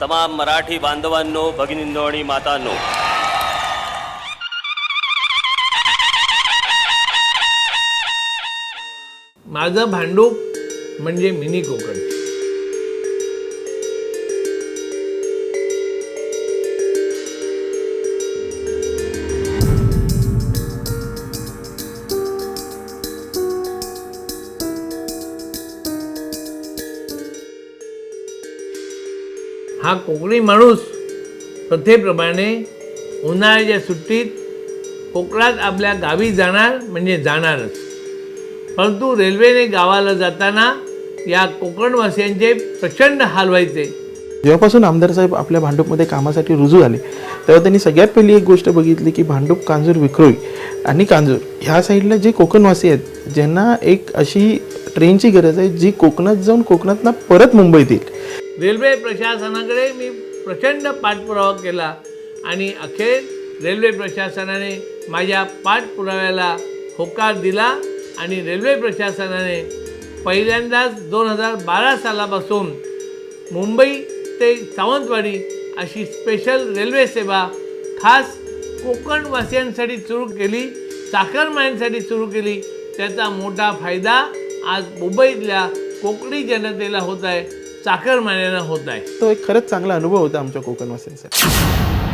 तमाम मराठी बांधवांनो भगिनींनो आणि मातांनो माझं भांडूप म्हणजे मिनी कोकण. हा कोकणी माणूस प्रथेप्रमाणे उन्हाळ्याच्या सुट्टीत कोकणात आपल्या गावी जाणार म्हणजे जाणारच. परंतु रेल्वेने गावाला जाताना या कोकणवासियांचे प्रचंड हाल व्हायचे. जेव्हापासून आमदार साहेब आपल्या भांडूपमध्ये कामासाठी रुजू झाले तेव्हा त्यांनी सगळ्यात पहिली एक गोष्ट बघितली की भांडूप कांजूर विक्रोळी आणि कांजूर ह्या साईडला जे कोकणवासी आहेत ज्यांना एक अशी ट्रेनची गरज आहे जी कोकणात जाऊन कोकणातनं परत मुंबईत येईल. रेल्वे प्रशासनाकडे मी प्रचंड पाठपुरावा केला आणि अखेर रेल्वे प्रशासनाने माझ्या पाठपुराव्याला होकार दिला आणि रेल्वे प्रशासनाने पहिल्यांदाच दोन हजार बारा सालापासून मुंबई ते सावंतवाडी अशी स्पेशल रेल्वे सेवा खास कोकणवासियांसाठी सुरू केली चाकरमान्यांसाठी सुरू केली. त्याचा मोठा फायदा आज मुंबईतल्या कोकणी जनतेला होत आहे. चाकरमान्यांना होत आहे तो एक खरंच चांगला अनुभव होता आमच्या कोकणवासियांसाठी